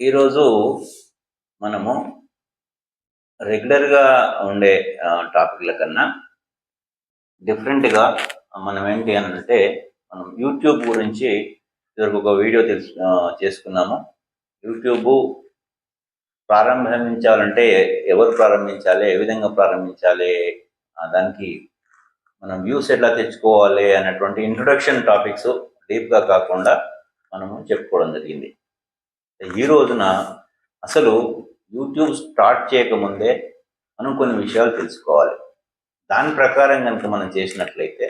ఈరోజు మనము రెగ్యులర్గా ఉండే టాపిక్ల కన్నా డిఫరెంట్గా మనం ఏంటి అని అంటే మనం యూట్యూబ్ గురించి ఇదివరకు ఒక వీడియో తెలుసు చేసుకున్నాము. యూట్యూబ్ ప్రారంభించాలంటే ఎవరు ప్రారంభించాలి ఏ విధంగా ప్రారంభించాలి దానికి మనం వ్యూస్ ఎట్లా తెచ్చుకోవాలి అనేటువంటి ఇంట్రొడక్షన్ టాపిక్స్ డీప్గా కాకుండా మనము చెప్పుకోవడం జరిగింది. ఈ రోజున అసలు యూట్యూబ్ స్టార్ట్ చేయకముందే మనం కొన్ని విషయాలు తెలుసుకోవాలి. దాని ప్రకారం కనుక మనం చేసినట్లయితే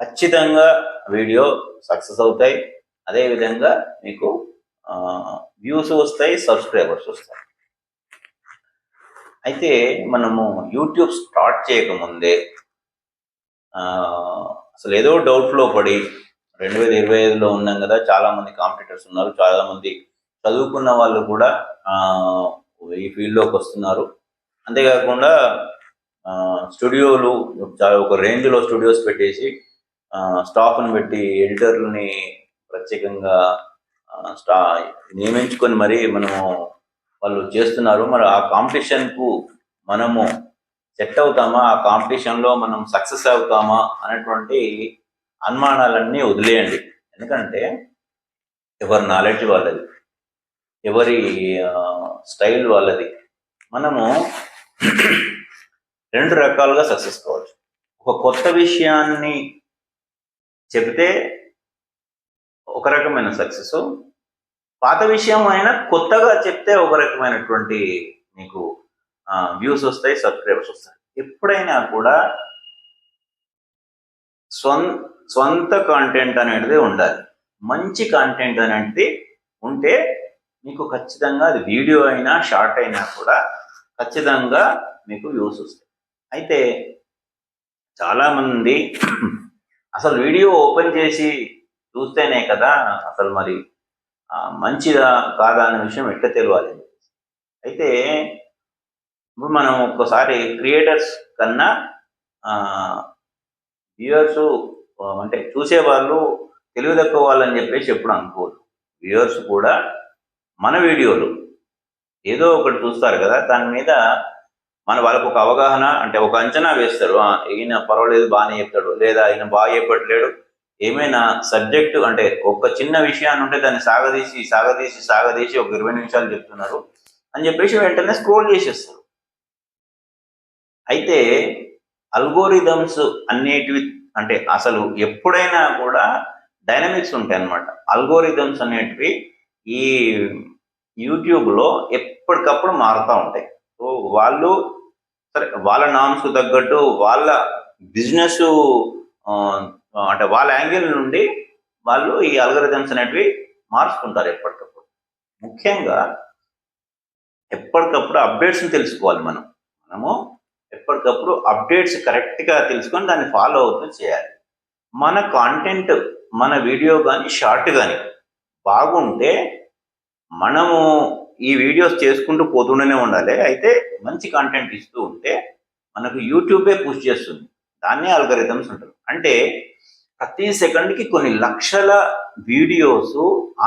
ఖచ్చితంగా వీడియో సక్సెస్ అవుతాయి. అదేవిధంగా మీకు వ్యూస్ వస్తాయి సబ్స్క్రైబర్స్ వస్తాయి. అయితే మనము యూట్యూబ్ స్టార్ట్ చేయకముందే అసలు ఏదో డౌట్లో పడి రెండు వేల ఇరవై ఐదులో ఉన్నాం కదా చాలామంది కాంపిటీటర్స్ ఉన్నారు చాలామంది చదువుకున్న వాళ్ళు కూడా ఈ ఫీల్డ్లోకి వస్తున్నారు. అంతేకాకుండా ఆ, స్టూడియోలు ఒక రేంజ్లో స్టూడియోస్ పెట్టేసి స్టాఫ్ని పెట్టి ఎడిటర్లని ప్రత్యేకంగా ఆ, స్టా నియమించుకొని మరి మనము వాళ్ళు చేస్తున్నారు. మరి ఆ కాంపిటీషన్కు మనము సెట్ అవుతామా? ఆ కాంపిటీషన్లో మనం సక్సెస్ అవుతామా? అనేటువంటి అనుమానాలన్నీ వదిలేయండి. ఎందుకంటే ఎవరి నాలెడ్జ్ వాళ్ళది. ఎవరి స్టైల్ వాళ్ళది. మనము రెండు రకాలుగా సక్సెస్ కావచ్చు. ఒక కొత్త విషయాన్ని చెబితే ఒక రకమైన సక్సెస్. పాత విషయం అయినా కొత్తగా చెప్తే ఒక రకమైనటువంటి మీకు వ్యూస్ వస్తాయి సబ్స్క్రైబర్స్ వస్తాయి. ఎప్పుడైనా కూడా స్వం స్వంత కాంటెంట్ అనేది ఉండాలి. మంచి కాంటెంట్ అనేది ఉంటే మీకు ఖచ్చితంగా అది వీడియో అయినా షార్ట్ అయినా కూడా ఖచ్చితంగా మీకు వ్యూస్ వస్తాయి. అయితే చాలామంది అసలు వీడియో ఓపెన్ చేసి చూస్తేనే కదా అసలు మరి మంచిదా కాదా అనే విషయం ఎట్లా తెలియాలి అయితే ఇప్పుడు మనం ఒక్కసారి క్రియేటర్స్ కన్నా వ్యూయర్స్ అంటే చూసేవాళ్ళు తెలివి తక్కువ వాళ్ళని చెప్పేసి ఎప్పుడు అనుకోరు వ్యూయర్స్ కూడా మన వీడియోలు. ఏదో ఒకటి చూస్తారు కదా దాని మీద మన వాళ్ళకు ఒక అవగాహన అంటే ఒక అంచనా వేస్తారు. ఈయన పర్వాలేదు బాగానే చెప్తాడు. లేదా ఈయన బాగా చెప్పట్లేడు. ఏమైనా సబ్జెక్టు అంటే ఒక చిన్న విషయాన్ని ఉంటే దాన్ని సాగదీసి సాగదీసి సాగదీసి ఒక ఇరవై నిమిషాలు చెప్తున్నారు అని చెప్పేసి వెంటనే స్క్రోల్ చేసేస్తారు. అయితే అల్గోరిథమ్స్ అనేటివి అంటే అసలు ఎప్పుడైనా కూడా డైనమిక్స్ ఉంటాయి అన్నమాట అల్గోరిథమ్స్ అనేటివి ఈ యూట్యూబ్లో ఎప్పటికప్పుడు మారుతూ ఉంటాయి. సో వాళ్ళు సరే వాళ్ళ నామ్స్కు తగ్గట్టు వాళ్ళ బిజినెస్ అంటే వాళ్ళ యాంగిల్ నుండి వాళ్ళు ఈ అల్గరిథమ్స్ అనేటివి మార్చుకుంటారు ఎప్పటికప్పుడు. ముఖ్యంగా ఎప్పటికప్పుడు అప్డేట్స్ని తెలుసుకోవాలి మనం. మనము ఎప్పటికప్పుడు అప్డేట్స్ కరెక్ట్గా తెలుసుకొని దాన్ని ఫాలో అవుతూ చేయాలి. మన కాంటెంట్ మన వీడియో కానీ షార్ట్ కానీ బాగుంటే మనము ఈ వీడియోస్ చేసుకుంటూ పోతూనే ఉండాలి. అయితే మంచి కంటెంట్ ఇస్తూ ఉంటే మనకు యూట్యూబే పుష్ చేస్తుంది. దాన్నే అల్గరిథమ్స్ ఉంటారు అంటే ప్రతి సెకండ్కి కొన్ని లక్షల వీడియోస్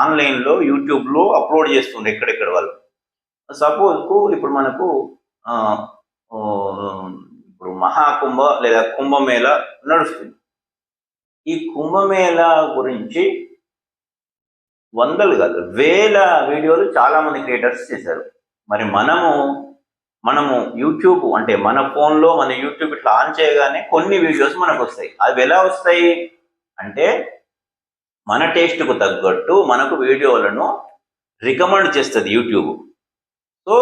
ఆన్లైన్లో యూట్యూబ్లో అప్లోడ్ చేస్తుండే ఎక్కడెక్కడ వాళ్ళు. సపోజ్కు ఇప్పుడు మనకు ఇప్పుడు మహాకుంభ లేదా కుంభమేళ నడుస్తుంది. ఈ కుంభమేళ గురించి వందలు కాదు వేల వీడియోలు చాలామంది క్రియేటర్స్ చేశారు. మరి మనము మనము యూట్యూబ్ అంటే మన ఫోన్లో మన యూట్యూబ్ ఇట్లా ఆన్ చేయగానే కొన్ని వీడియోస్ మనకు వస్తాయి అవి ఎలా వస్తాయి? అంటే మన టేస్ట్కు తగ్గట్టు మనకు వీడియోలను రికమెండ్ చేస్తుంది యూట్యూబ్. సో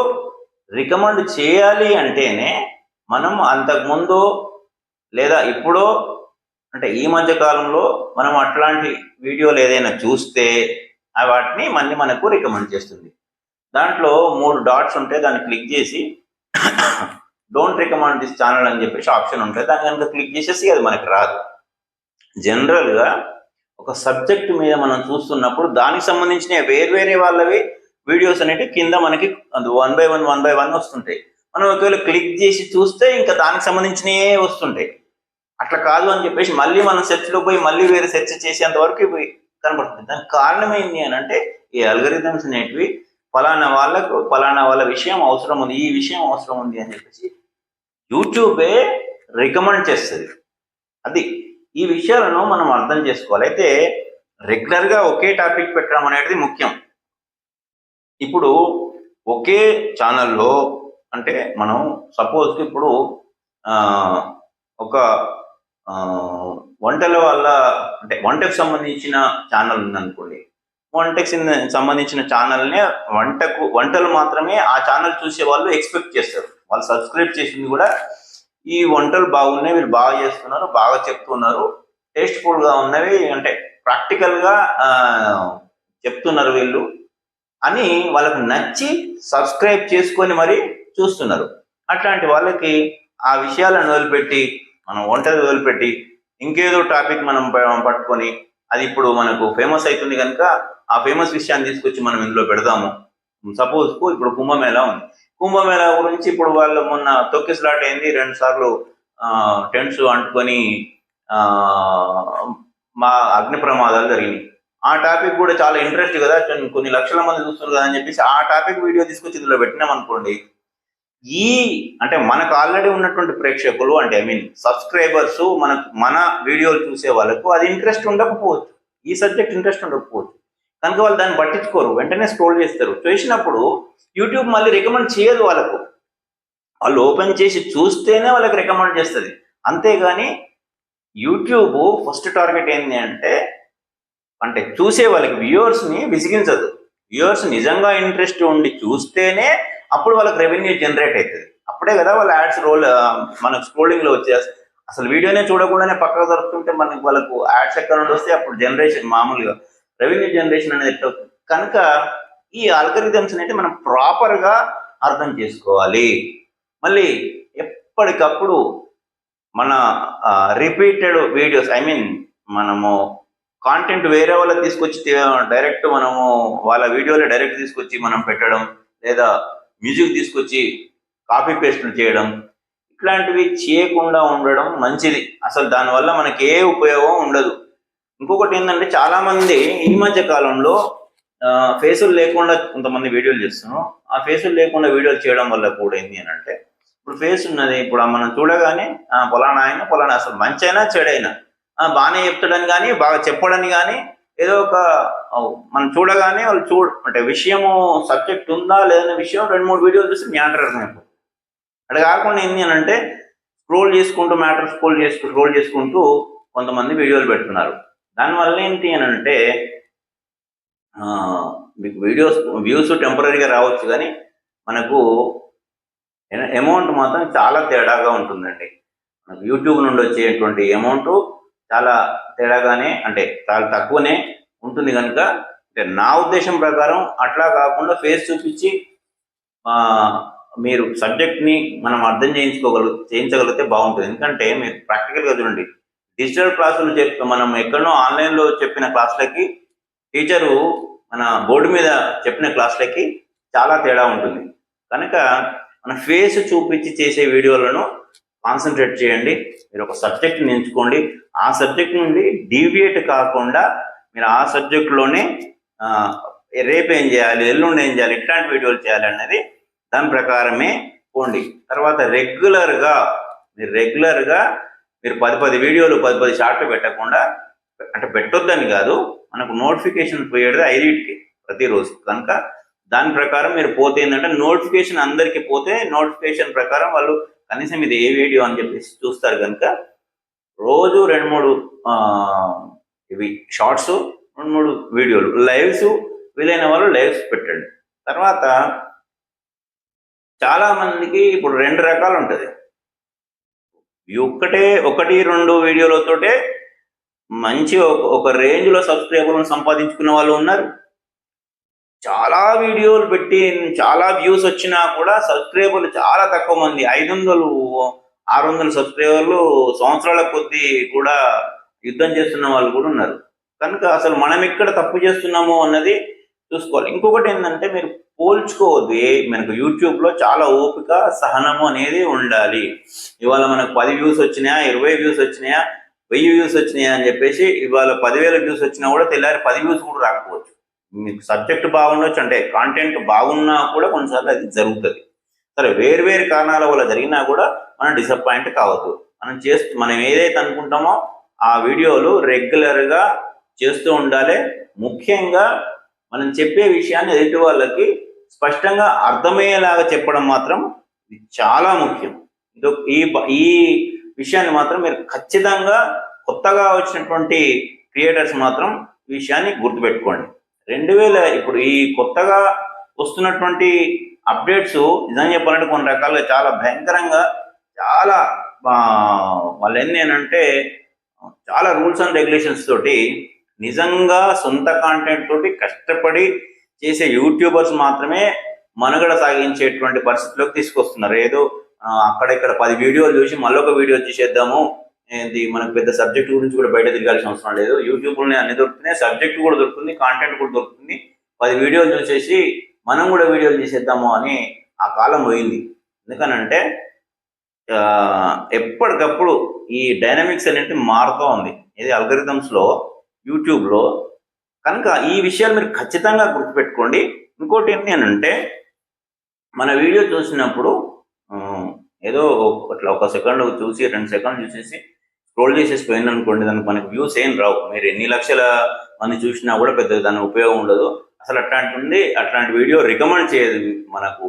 రికమెండ్ చేయాలి అంటేనే మనం అంతకుముందు లేదా ఇప్పుడో అంటే ఈ మధ్య కాలంలో మనం అట్లాంటి వీడియోలు ఏదైనా చూస్తే వాటిని మళ్ళీ మనకు రికమెండ్ చేస్తుంది. దాంట్లో మూడు డాట్స్ ఉంటే దాన్ని క్లిక్ చేసి డోంట్ రికమెండ్ దిస్ ఛానల్ అని చెప్పేసి ఆప్షన్ ఉంటుంది దాన్ని కనుక క్లిక్ చేసేసి అది మనకి రాదు. జనరల్గా ఒక సబ్జెక్ట్ మీద మనం చూస్తున్నప్పుడు దానికి సంబంధించిన వేరు వేరే వాళ్ళవి వీడియోస్ అనేవి కింద మనకి one by one one by one వస్తుంటాయి. మనం ఒకవేళ క్లిక్ చేసి చూస్తే ఇంకా దానికి సంబంధించినవే వస్తుంటాయి. అట్లా కాదు అని చెప్పేసి మళ్ళీ మనం సెర్చ్లో పోయి మళ్ళీ వేరే సెర్చ్ చేసేంత వరకు కనబడుతుంది. దానికి కారణం ఏంటి అని అంటే ఈ అల్గరిథమ్స్ అనేటివి ఫలానా వాళ్ళకు ఫలానా వాళ్ళ విషయం అవసరం ఉంది ఈ విషయం అవసరం ఉంది అని చెప్పేసి యూట్యూబే రికమెండ్ చేస్తుంది. అది ఈ విషయాలను మనం అర్థం చేసుకోవాలి. అయితే రెగ్యులర్గా ఒకే టాపిక్ పెట్టడం అనేది ముఖ్యం. ఇప్పుడు ఒకే ఛానల్లో అంటే మనం సపోజ్కి ఇప్పుడు ఒక వంటల వల్ల అంటే వంటకు సంబంధించిన ఛానల్ ఉందనుకోండి. వంటకి సంబంధించిన ఛానల్నే వంటకు వంటలు మాత్రమే ఆ ఛానల్ చూసే వాళ్ళు ఎక్స్పెక్ట్ చేస్తారు. వాళ్ళు సబ్స్క్రైబ్ చేసింది కూడా ఈ వంటలు బాగున్నాయి వీళ్ళు బాగా చేస్తున్నారు బాగా చెప్తున్నారు టేస్ట్ఫుల్గా ఉన్నవి అంటే ప్రాక్టికల్గా చెప్తున్నారు వీళ్ళు అని వాళ్ళకు నచ్చి సబ్స్క్రైబ్ చేసుకొని మరి చూస్తున్నారు. అట్లాంటి వాళ్ళకి ఆ విషయాలను వదిలిపెట్టి మనం వంటలు వదిలిపెట్టి ఇంకేదో టాపిక్ మనం పట్టుకొని అది ఇప్పుడు మనకు ఫేమస్ అవుతుంది కనుక ఆ ఫేమస్ విషయాన్ని తీసుకొచ్చి మనం ఇందులో పెడదాము. సపోజ్కు ఇప్పుడు కుంభమేళా ఉంది. కుంభమేళా గురించి ఇప్పుడు వాళ్ళు మొన్న తొక్కిసలాట అయింది రెండు సార్లు టెంట్స్ అంటుకొని ఆ, మా అగ్ని ప్రమాదాలు జరిగినాయి. ఆ టాపిక్ కూడా చాలా ఇంట్రెస్ట్ కదా? కొన్ని- కొన్ని లక్షల మంది చూస్తున్నారు కదా అని చెప్పేసి ఆ టాపిక్ వీడియో తీసుకొచ్చి ఇందులో పెట్టినాం అనుకోండి ఈ అంటే మనకు ఆల్రెడీ ఉన్నటువంటి ప్రేక్షకులు అంటే ఐ మీన్ సబ్స్క్రైబర్స్ మనకు మన వీడియోలు చూసే వాళ్ళకు అది ఇంట్రెస్ట్ ఉండకపోవచ్చు. ఈ సబ్జెక్ట్ ఇంట్రెస్ట్ ఉండకపోవచ్చు. కనుక వాళ్ళు దాన్ని పట్టించుకోరు. వెంటనే స్క్రోల్ చేస్తారు. చేసినప్పుడు యూట్యూబ్ మళ్ళీ రికమెండ్ చేయదు వాళ్ళకు. వాళ్ళు ఓపెన్ చేసి చూస్తేనే వాళ్ళకి రికమెండ్ చేస్తుంది. అంతేగాని యూట్యూబ్ ఫస్ట్ టార్గెట్ ఏంటి అంటే అంటే చూసే వాళ్ళకి వ్యూవర్స్ని విసిగించదు. వ్యూవర్స్ నిజంగా ఇంట్రెస్ట్ ఉండి చూస్తేనే అప్పుడు వాళ్ళకి రెవెన్యూ జనరేట్ అవుతుంది. అప్పుడే కదా వాళ్ళ యాడ్స్ రోల్ మనకు స్క్రోలింగ్లో వచ్చేస్తుంది అసలు వీడియోనే చూడకుండానే పక్కకు జరుపుతుంటే మనకి వాళ్ళకు యాడ్స్ ఎక్కడ నుండి వస్తే అప్పుడు జనరేషన్ మామూలుగా రెవెన్యూ జనరేషన్ అనేది ఎట్లా కనుక ఈ అల్గరిథమ్స్ అనేది మనం ప్రాపర్గా అర్థం చేసుకోవాలి. మళ్ళీ ఎప్పటికప్పుడు మన రిపీటెడ్ వీడియోస్ ఐ మీన్ మనము కాంటెంట్ వేరే వాళ్ళకి తీసుకొచ్చి డైరెక్ట్ మనము వాళ్ళ వీడియోలో డైరెక్ట్ తీసుకొచ్చి మనం పెట్టడం లేదా మ్యూజిక్ తీసుకొచ్చి కాపీ పేస్ట్లు చేయడం ఇట్లాంటివి చేయకుండా ఉండడం మంచిది. అసలు దానివల్ల మనకి ఏ ఉపయోగం ఉండదు. ఇంకొకటి ఏంటంటే చాలా మంది ఈ మధ్య కాలంలో ఫేసులు లేకుండా కొంతమంది వీడియోలు చేస్తున్నాం ఆ ఫేసులు లేకుండా వీడియోలు చేయడం వల్ల కూడా ఏంటి అని అంటే ఇప్పుడు ఫేస్ ఉన్నది ఇప్పుడు మనం చూడగానే పొలానా ఆయన పొలానా అసలు మంచి అయినా చెడైనా బాగానే చెప్తాడని కానీ బాగా చెప్పడని కానీ ఏదో ఒక మనం చూడగానే వాళ్ళు చూ అంటే విషయము సబ్జెక్ట్ ఉందా లేదనే విషయం రెండు మూడు వీడియోలు చూసి మ్యాటర్ అర్థమైపోతుంది అక్కడ కాకుండా ఏంటి అని అంటే స్క్రోల్ చేసుకుంటూ మ్యాటర్ స్క్రోల్ చేసుకుంటూ స్క్రోల్ చేసుకుంటూ కొంతమంది వీడియోలు పెడుతున్నారు. దానివల్ల ఏంటి అని అంటే మీకు వీడియోస్ వ్యూస్ టెంపరీగా రావచ్చు కానీ మనకు అమౌంట్ మాత్రం చాలా తేడాగా ఉంటుందండి. మనకు యూట్యూబ్ నుండి వచ్చేటువంటి అమౌంట్ చాలా తేడాగానే అంటే చాలా తక్కువనే ఉంటుంది కనుక అంటే నా ఉద్దేశం ప్రకారం అట్లా కాకుండా ఫేస్ చూపించి మీరు సబ్జెక్ట్ని మనం అర్థం చేయించుకోగలు చేయించగలిగితే బాగుంటుంది. ఎందుకంటే మీరు ప్రాక్టికల్గా చూడండి. డిజిటల్ క్లాసులు చెప్ మనం ఎక్కడో ఆన్లైన్లో చెప్పిన క్లాసులకి టీచరు మన బోర్డు మీద చెప్పిన క్లాసులకి చాలా తేడా ఉంటుంది. కనుక మన ఫేస్ చూపించి చేసే వీడియోలను కాన్సన్ట్రేట్ చేయండి. మీరు ఒక సబ్జెక్ట్ని ఎంచుకోండి. ఆ సబ్జెక్ట్ నుండి డీవియేట్ కాకుండా మీరు ఆ సబ్జెక్ట్లోనే రేపు ఏం చేయాలి ఎల్లుండి ఏం చేయాలి ఇట్లాంటి వీడియోలు చేయాలి అనేది దాని ప్రకారమే పోండి. తర్వాత రెగ్యులర్గా మీరు రెగ్యులర్గా మీరు పది పది వీడియోలు పది పది షార్ట్లు పెట్టకుండా అంటే పెట్టొద్దని కాదు మనకు నోటిఫికేషన్ పోయేది ఐదింటికి ప్రతిరోజు. కనుక దాని ప్రకారం మీరు పోతే ఏంటంటే నోటిఫికేషన్ అందరికీ పోతే నోటిఫికేషన్ ప్రకారం వాళ్ళు కనీసం ఇది ఏ వీడియో అని చెప్పేసి చూస్తారు కనుక రోజు రెండు మూడు ఇవి షార్ట్స్ రెండు మూడు వీడియోలు. లైవ్స్ వీలైన వాళ్ళు లైవ్స్ పెట్టండి. తర్వాత చాలా మందికి ఇప్పుడు రెండు రకాలు ఉంటుంది. ఒక్కటే ఒకటి రెండు వీడియోలతోటే మంచి ఒక- రేంజ్లో సబ్స్క్రైబర్లను సంపాదించుకున్న వాళ్ళు ఉన్నారు. చాలా వీడియోలు పెట్టి చాలా వ్యూస్ వచ్చినా కూడా సబ్స్క్రైబర్లు చాలా తక్కువ మంది. ఐదు వందలు ఆరు వందల సబ్స్క్రైబర్లు సంవత్సరాల కొద్దీ కూడా యుద్ధం చేస్తున్న వాళ్ళు కూడా ఉన్నారు. కనుక అసలు మనం ఎక్కడ తప్పు చేస్తున్నాము అన్నది చూసుకోవాలి. ఇంకొకటి ఏంటంటే మీరు పోల్చుకోవద్దు. ఏ మనకు యూట్యూబ్లో చాలా ఓపిక సహనము అనేది ఉండాలి. ఇవాళ మనకు పది వ్యూస్ వచ్చినాయా ఇరవై వ్యూస్ వచ్చినాయా వెయ్యి వ్యూస్ వచ్చినాయా అని చెప్పేసి ఇవాళ పదివేల వ్యూస్ వచ్చినా కూడా తెల్లారి పది వ్యూస్ కూడా రాకపోవచ్చు. మీకు సబ్జెక్ట్ బాగుండొచ్చు అంటే కాంటెంట్ బాగున్నా కూడా కొన్నిసార్లు అది జరుగుతుంది. సరే వేరు వేరు కారణాల వల్ల జరిగినా కూడా మనం డిసప్పాయింట్ కావద్దు. మనం చేస్తూ మనం ఏదైతే అనుకుంటామో ఆ వీడియోలు రెగ్యులర్గా చేస్తూ ఉండాలి. ముఖ్యంగా మనం చెప్పే విషయాన్ని ఎదుటి వాళ్ళకి స్పష్టంగా అర్థమయ్యేలాగా చెప్పడం మాత్రం ఇది చాలా ముఖ్యం. ఈ ఈ విషయాన్ని మాత్రం మీరు ఖచ్చితంగా కొత్తగా వచ్చినటువంటి క్రియేటర్స్ మాత్రం విషయాన్ని గుర్తుపెట్టుకోండి. రెండు వేల ఇప్పుడు ఈ కొత్తగా వస్తున్నటువంటి అప్డేట్స్ నిజంగా చెప్పాలంటే కొన్ని రకాలుగా చాలా భయంకరంగా చాలా వాళ్ళు ఎన్ని అంటే చాలా రూల్స్ అండ్ రెగ్యులేషన్స్ తోటి నిజంగా సొంత కాంటెంట్ తోటి కష్టపడి చేసే యూట్యూబర్స్ మాత్రమే మనుగడ సాగించేటువంటి పరిస్థితిలోకి తీసుకొస్తున్నారు. ఏదో అక్కడ ఇక్కడ పది వీడియోలు చూసి మళ్ళీ ఒక వీడియో చేసేద్దాము ఏంది మనకు పెద్ద సబ్జెక్ట్ గురించి కూడా బయట తిరగాల్సిన అవసరం లేదు. యూట్యూబ్లోనే అన్ని దొరుకుతున్నాయి సబ్జెక్ట్ కూడా దొరుకుతుంది కాంటెంట్ కూడా దొరుకుతుంది. పది వీడియోలు చూసేసి మనం కూడా వీడియోలు చేసేద్దాము అని ఆ కాలం పోయింది. ఎందుకనంటే ఎప్పటికప్పుడు ఈ డైనమిక్స్ అనేది మారుతూ ఉంది. ఇది అల్గరిథమ్స్లో యూట్యూబ్లో కనుక ఈ విషయాలు మీరు ఖచ్చితంగా గుర్తుపెట్టుకోండి. ఇంకోటి ఏంటి అని అంటే మన వీడియో చూసినప్పుడు ఏదో అట్లా ఒక సెకండ్ చూసి రెండు సెకండ్ చూసేసి రోల్ చేసేసిపోయింది అనుకోండి దానికి మనకి వ్యూస్ ఏం రావు. మీరు ఎన్ని లక్షల మంది చూసినా కూడా పెద్ద దాని ఉపయోగం ఉండదు. అసలు అట్లాంటి అట్లాంటి వీడియో రికమెండ్ చేయదు మనకు.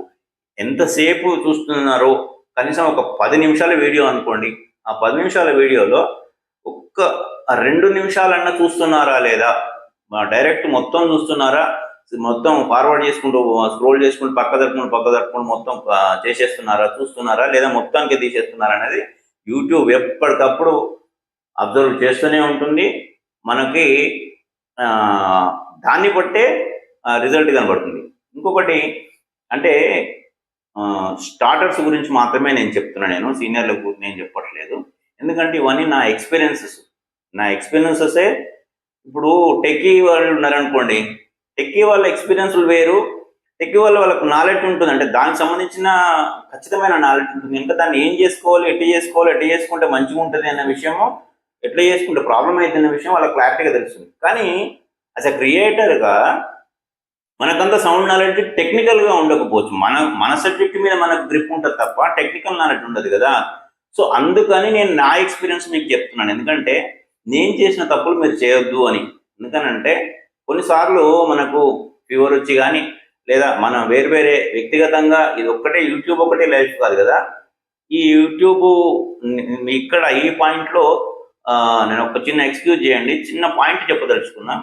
ఎంతసేపు చూస్తున్నారో కనీసం ఒక పది నిమిషాల వీడియో అనుకోండి ఆ పది నిమిషాల వీడియోలో ఒక్క రెండు నిమిషాలన్నా చూస్తున్నారా లేదా? డైరెక్ట్ మొత్తం చూస్తున్నారా? మొత్తం ఫార్వర్డ్ చేసుకుంటూ స్క్రోల్ చేసుకుంటూ పక్క తరపుకుంటూ పక్క తరపుకుంటూ మొత్తం చేసేస్తున్నారా చూస్తున్నారా లేదా మొత్తానికి తీసేస్తున్నారా అనేది యూట్యూబ్ ఎప్పటికప్పుడు అబ్జర్వ్ చేస్తూనే ఉంటుంది. మనకి దాన్ని బట్టే రిజల్ట్ కనబడుతుంది. ఇంకొకటి అంటే స్టార్టర్స్ గురించి మాత్రమే నేను చెప్తున్నా నేను. సీనియర్ల గురించి నేను చెప్పట్లేదు. ఎందుకంటే ఇవన్నీ నా ఎక్స్పీరియన్సెస్. నా ఎక్స్పీరియన్సెసే ఇప్పుడు టెక్కీ వాళ్ళు ఉన్నారనుకోండి టెక్కీ వాళ్ళ ఎక్స్పీరియన్స్లు వేరు టెక్ వల్ల వాళ్ళకు నాలెడ్జ్ ఉంటుంది. అంటే దానికి సంబంధించిన ఖచ్చితమైన నాలెడ్జ్ ఉంటుంది. ఇంకా దాన్ని ఏం చేసుకోవాలి ఎట్లా చేసుకోవాలి ఎట్లా చేసుకుంటే మంచిగా ఉంటుంది అన్న విషయము ఎట్లా చేసుకుంటే ప్రాబ్లం అయితే విషయం వాళ్ళకి క్లారిటీగా తెలుస్తుంది. కానీ యాజ్ అ క్రియేటర్గా మనకంత సౌండ్ నాలెడ్జ్ టెక్నికల్గా ఉండకపోవచ్చు. మన మన సబ్జెక్ట్ మీద మనకు గ్రిప్ ఉంటుంది తప్ప టెక్నికల్ నాలెడ్జ్ ఉండదు కదా. సో అందుకని నేను నా ఎక్స్పీరియన్స్ మీకు చెప్తున్నాను. ఎందుకంటే నేను చేసిన తప్పులు మీరు చేయొద్దు అని. ఎందుకనంటే కొన్నిసార్లు మనకు ఫీవర్ వచ్చి కానీ లేదా మనం వేరు వేరే వ్యక్తిగతంగా ఇది ఒక్కటే యూట్యూబ్ ఒకటే లైఫ్ కాదు కదా? ఈ యూట్యూబ్ ఇక్కడ ఈ పాయింట్లో నేను ఒక చిన్న ఎక్స్క్యూజ్ చేయండి. చిన్న పాయింట్ చెప్పదలుచుకున్నా.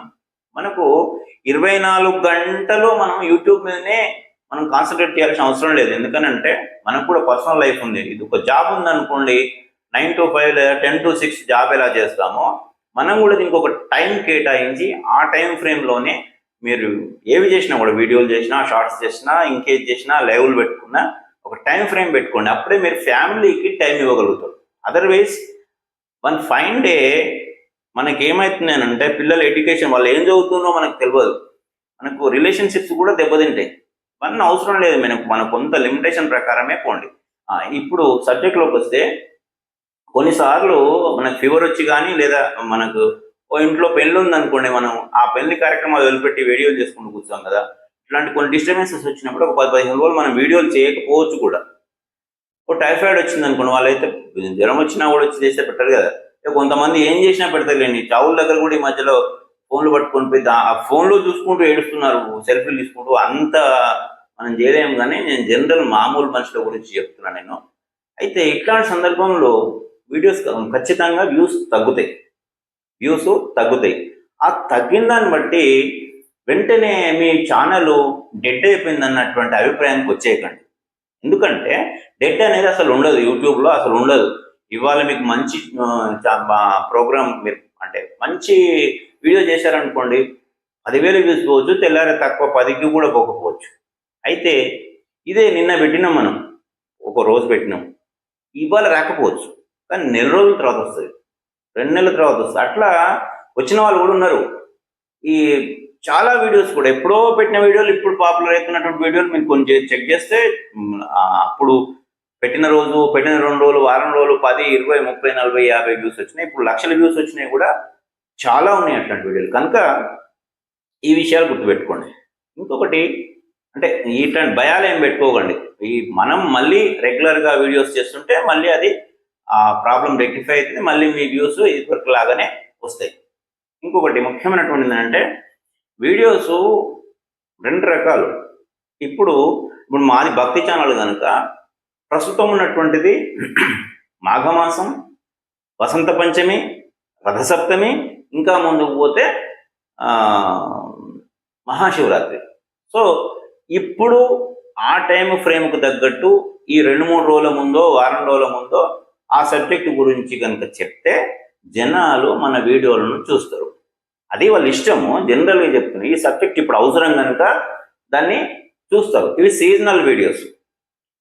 మనకు ఇరవై నాలుగు గంటలు మనం యూట్యూబ్ మీదనే మనం కాన్సన్ట్రేట్ చేయాల్సిన అవసరం లేదు. ఎందుకనంటే మనకు కూడా పర్సనల్ లైఫ్ ఉంది. ఇది ఒక జాబ్ ఉంది అనుకోండి నైన్ టు ఫైవ్ లేదా టెన్ టు సిక్స్ జాబ్ ఎలా చేస్తామో మనం కూడా దీనికి ఒక టైం కేటాయించి ఆ టైం ఫ్రేమ్లోనే మీరు ఏవి చేసినా కూడా వీడియోలు చేసినా షార్ట్స్ చేసినా ఇంకేజ్ చేసినా లైవ్లు పెట్టుకున్నా ఒక టైం ఫ్రేమ్ పెట్టుకోండి. అప్పుడే మీరు ఫ్యామిలీకి టైం ఇవ్వగలుగుతారు. అదర్వైజ్ వన్ ఫైన్ డే మనకి ఏమవుతుంది పిల్లల ఎడ్యుకేషన్ వాళ్ళు ఏం చదువుతుందో మనకు తెలియదు మనకు రిలేషన్షిప్స్ కూడా దెబ్బతింటాయి. వన్ అవసరం లేదు మనకు మన కొంత లిమిటేషన్ ప్రకారమే పోండి. ఇప్పుడు సబ్జెక్ట్లోకి వస్తే కొన్నిసార్లు మనకు ఫీవర్ వచ్చి కానీ లేదా మనకు ఓ ఇంట్లో పెళ్ళి ఉందనుకోండి మనం ఆ పెళ్ళి కార్యక్రమాలు వదిలిపెట్టి వీడియోలు చేసుకుంటూ కూర్చోం కదా. ఇట్లాంటి కొన్ని డిస్టర్బెన్సెస్ వచ్చినప్పుడు ఒక పది పదిహేను రోజులు మనం వీడియోలు చేయకపోవచ్చు కూడా. ఓ టైఫాయిడ్ వచ్చింది అనుకోండి వాళ్ళైతే జ్వరం వచ్చినా కూడా వచ్చి చేస్తే పెట్టరు కదా. కొంతమంది ఏం చేసినా పెడతారులేండి చావుల దగ్గర కూడా ఈ మధ్యలో ఫోన్లు పట్టుకొని పోయి ఆ ఫోన్లో చూసుకుంటూ ఏడుస్తున్నారు సెల్ఫీలు తీసుకుంటూ అంత మనం చేయలేము కానీ నేను జనరల్ మామూలు మనుషుల గురించి చెప్తున్నాను నేను. అయితే ఇట్లాంటి సందర్భంలో వీడియోస్ ఖచ్చితంగా వ్యూస్ తగ్గుతాయి. వ్యూస్ తగ్గుతాయి. ఆ తగ్గిన దాన్ని బట్టి వెంటనే మీ ఛానల్ డెడ్ అయిపోయింది అన్నటువంటి అభిప్రాయానికి వచ్చేయకండి. ఎందుకంటే డెడ్ అనేది అసలు ఉండదు యూట్యూబ్లో అసలు ఉండదు. ఇవాళ మీకు మంచి ప్రోగ్రామ్ మీరు అంటే మంచి వీడియో చేశారనుకోండి పదివేలు వ్యూస్ పోవచ్చు తెల్లారి తక్కువ పదికి కూడా పోకపోవచ్చు. అయితే ఇదే నిన్న పెట్టినాం మనం ఒక రోజు పెట్టినాం. ఇవాళ రాకపోవచ్చు కానీ నెల రోజుల తర్వాత వస్తుంది. రెండు నెలల తర్వాత వస్తుంది. అట్లా వచ్చిన వాళ్ళు కూడా ఉన్నారు. ఈ చాలా వీడియోస్ కూడా ఎప్పుడో పెట్టిన వీడియోలు ఇప్పుడు పాపులర్ అవుతున్నటువంటి వీడియోలు మీరు కొంచెం చెక్ చేస్తే అప్పుడు పెట్టిన రోజు పెట్టిన రెండు రోజులు వారం రోజులు పది ఇరవై ముప్పై నలభై యాభై వ్యూస్ వచ్చినాయి. ఇప్పుడు లక్షల వ్యూస్ వచ్చినాయి కూడా చాలా ఉన్నాయి అట్లాంటి వీడియోలు కనుక ఈ విషయాలు గుర్తుపెట్టుకోండి. ఇంకొకటి అంటే ఇట్లాంటి భయాలు ఏం పెట్టుకోకండి. ఈ మనం మళ్ళీ రెగ్యులర్గా వీడియోస్ చేస్తుంటే మళ్ళీ అది ఆ ప్రాబ్లం రెక్టిఫై అవుతుంది మళ్ళీ మీ వ్యూస్ ఇదివరకు లాగానే వస్తాయి. ఇంకొకటి ముఖ్యమైనటువంటిది ఏంటంటే వీడియోస్ రెండు రకాలు. ఇప్పుడు ఇప్పుడు మాది భక్తి ఛానల్ కనుక ప్రస్తుతం ఉన్నటువంటిది మాఘమాసం వసంత పంచమి రథసప్తమి ఇంకా ముందుకు పోతే మహాశివరాత్రి. సో ఇప్పుడు ఆ టైం ఫ్రేమ్కు తగ్గట్టు ఈ రెండు మూడు రోజుల ముందో వారం రోజుల ముందో ఆ సబ్జెక్ట్ గురించి కనుక చెప్తే జనాలు మన వీడియోలను చూస్తారు. అది వాళ్ళ ఇష్టము. జనరల్గా చెప్తున్నా ఈ సబ్జెక్ట్ ఇప్పుడు అవసరం కనుక దాన్ని చూస్తారు. ఇవి సీజనల్ వీడియోస్.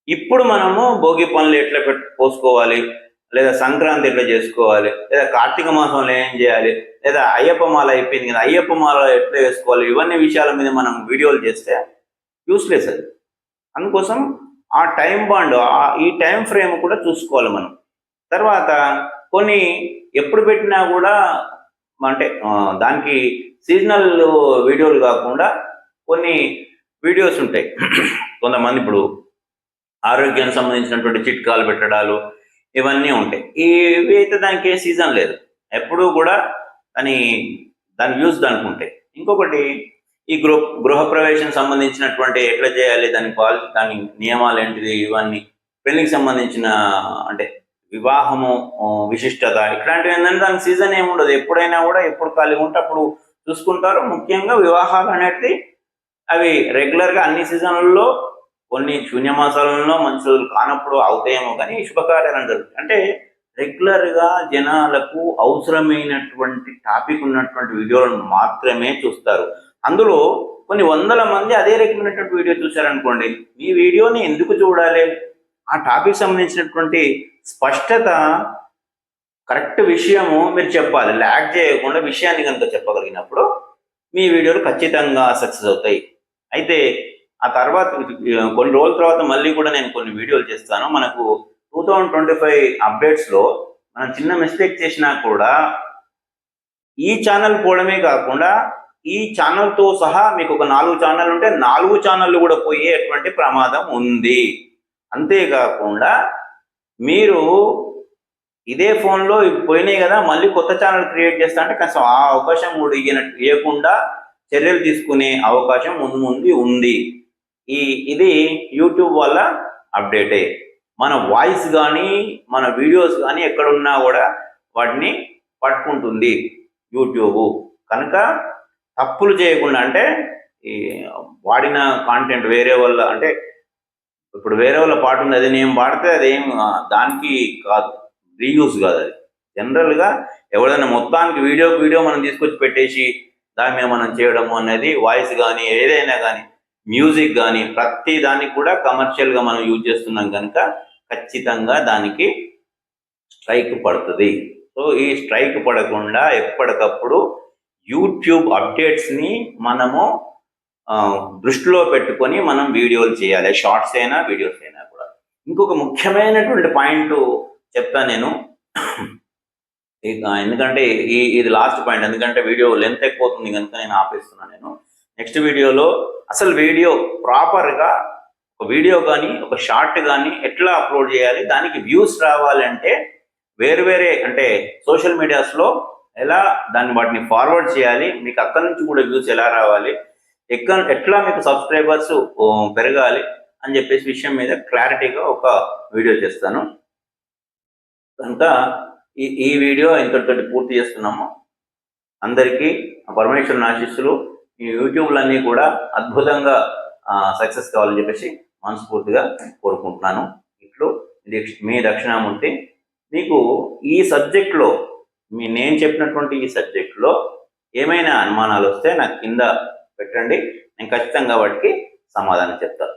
ఇప్పుడు మనము భోగి పనులు ఎట్లా పెట్టు పోసుకోవాలి? లేదా సంక్రాంతి ఎట్లా చేసుకోవాలి? లేదా కార్తీక మాసంలో ఏం చేయాలి? లేదా అయ్యప్ప మాల అయిపోయింది కదా అయ్యప్ప మాల ఎట్లా వేసుకోవాలి? ఇవన్నీ విషయాల మీద మనం వీడియోలు చేస్తే యూస్లెస్ అది. అందుకోసం ఆ టైం బాండ్ ఈ టైం ఫ్రేమ్ కూడా చూసుకోవాలి మనం. తర్వాత కొన్ని ఎప్పుడు పెట్టినా కూడా అంటే దానికి సీజనల్ వీడియోలు కాకుండా కొన్ని వీడియోస్ ఉంటాయి. కొంతమంది ఇప్పుడు ఆరోగ్యానికి సంబంధించినటువంటి చిట్కాలు పెట్టడాలు ఇవన్నీ ఉంటాయి. ఇవి అయితే దానికి ఏ సీజన్ లేదు. ఎప్పుడూ కూడా దాని దాని వ్యూస్ దానికి ఉంటాయి. ఇంకొకటి ఈ గృహ గృహప్రవేశం సంబంధించినటువంటి ఎట్లా చేయాలి దాని పాలి దాని నియమాలు ఏంటిది ఇవన్నీ పెళ్ళికి సంబంధించిన అంటే వివాహము విశిష్టత. ఇట్లాంటివి ఏంటంటే దానికి సీజన్ ఏమి ఉండదు ఎప్పుడైనా కూడా ఎప్పుడు ఖాళీగా ఉంటే అప్పుడు చూసుకుంటారు. ముఖ్యంగా వివాహాలు అనేది అవి రెగ్యులర్గా అన్ని సీజన్లలో కొన్ని శూన్యమాసాలలో మంచి రోజులు కానప్పుడు అవుతాయేమో కానీ శుభకార్యాలు అంటారు అంటే రెగ్యులర్గా జనాలకు అవసరమైనటువంటి టాపిక్ ఉన్నటువంటి వీడియోలను మాత్రమే చూస్తారు. అందులో కొన్ని వందల మంది అదే రకమైనటువంటి వీడియో చూశారనుకోండి. మీ వీడియోని ఎందుకు చూడాలి? ఆ టాపిక్ సంబంధించినటువంటి స్పష్టత కరెక్ట్ విషయము మీరు చెప్పాలి. ల్యాక్ చేయకుండా విషయాన్ని కనుక చెప్పగలిగినప్పుడు మీ వీడియోలు ఖచ్చితంగా సక్సెస్ అవుతాయి. అయితే ఆ తర్వాత కొన్ని రోజుల తర్వాత మళ్ళీ కూడా నేను కొన్ని వీడియోలు చేస్తాను. మనకు టూ థౌజండ్ ట్వంటీ ఫైవ్ అప్డేట్స్లో మనం చిన్న మిస్టేక్ చేసినా కూడా ఈ ఛానల్ పోవడమే కాకుండా ఈ ఛానల్తో సహా మీకు ఒక నాలుగు ఛానల్ ఉంటే నాలుగు ఛానళ్ళు కూడా పోయేటువంటి ప్రమాదం ఉంది. అంతేకాకుండా మీరు ఇదే ఫోన్లో ఇవి పోయినాయి కదా మళ్ళీ కొత్త ఛానల్ క్రియేట్ చేస్తా అంటే కనీసం ఆ అవకాశం కూడా ఇయ్యనట్టు ఇవ్వకుండా చర్యలు తీసుకునే అవకాశం ముందు ముందు ఉంది. ఈ ఇది యూట్యూబ్ వల్ల అప్డేటే. మన వాయిస్ కానీ మన వీడియోస్ కానీ ఎక్కడున్నా కూడా వాటిని పట్టుకుంటుంది యూట్యూబ్ కనుక తప్పులు చేయకుండా అంటే ఈ వాడిన కాంటెంట్ వేరే వాళ్ళ అంటే ఇప్పుడు వేరే వాళ్ళ పాట ఉంది అది నేను పాడితే అదేం దానికి కాదు రీయూస్ కాదు అది. జనరల్గా ఎవరైనా మొత్తానికి వీడియో వీడియో మనం తీసుకొచ్చి పెట్టేసి దాని మీద మనం చేయడం అనేది వాయిస్ కానీ ఏదైనా కానీ మ్యూజిక్ కానీ ప్రతి దానికి కూడా కమర్షియల్గా మనం యూజ్ చేస్తున్నాం కనుక ఖచ్చితంగా దానికి స్ట్రైక్ పడుతుంది. సో ఈ స్ట్రైక్ పడకుండా ఎప్పటికప్పుడు యూట్యూబ్ అప్డేట్స్ని మనము దృష్టిలో పెట్టుకొని మనం వీడియోలు చేయాలి. షార్ట్స్ అయినా వీడియోస్ అయినా కూడా. ఇంకొక ముఖ్యమైనటువంటి పాయింట్ చెప్తాను నేను. ఎందుకంటే ఈ ఇది లాస్ట్ పాయింట్ ఎందుకంటే వీడియో లెంత్ ఎక్కువ అవుతుంది కనుక నేను ఆపేస్తున్నాను నేను. నెక్స్ట్ వీడియోలో అసలు వీడియో ప్రాపర్గా ఒక వీడియో కానీ ఒక షార్ట్ కానీ ఎట్లా అప్లోడ్ చేయాలి? దానికి వ్యూస్ రావాలంటే వేరు వేరే అంటే సోషల్ మీడియాస్లో ఎలా దాన్ని వాటిని ఫార్వర్డ్ చేయాలి? మీకు అక్కడి నుంచి కూడా వ్యూస్ ఎలా రావాలి? ఎక్కడ ఎట్లా మీకు సబ్స్క్రైబర్స్ పెరగాలి అని చెప్పేసి విషయం మీద క్లారిటీగా ఒక వీడియో చేస్తాను. కనుక ఈ ఈ వీడియో ఇంతటితోటి పూర్తి చేస్తున్నాము. అందరికీ పరమేశ్వరుని ఆశీస్సులు. ఈ యూట్యూబ్లన్నీ కూడా అద్భుతంగా సక్సెస్ కావాలని చెప్పేసి మనస్ఫూర్తిగా కోరుకుంటున్నాను. ఇట్లు మీ దక్షిణామూర్తి. మీకు ఈ సబ్జెక్ట్లో మీ నేను చెప్పినటువంటి ఈ సబ్జెక్ట్లో ఏమైనా అనుమానాలు వస్తే నాకు కింద పెట్టండి. నేను ఖచ్చితంగా వాటికి సమాధానం చెప్తాను.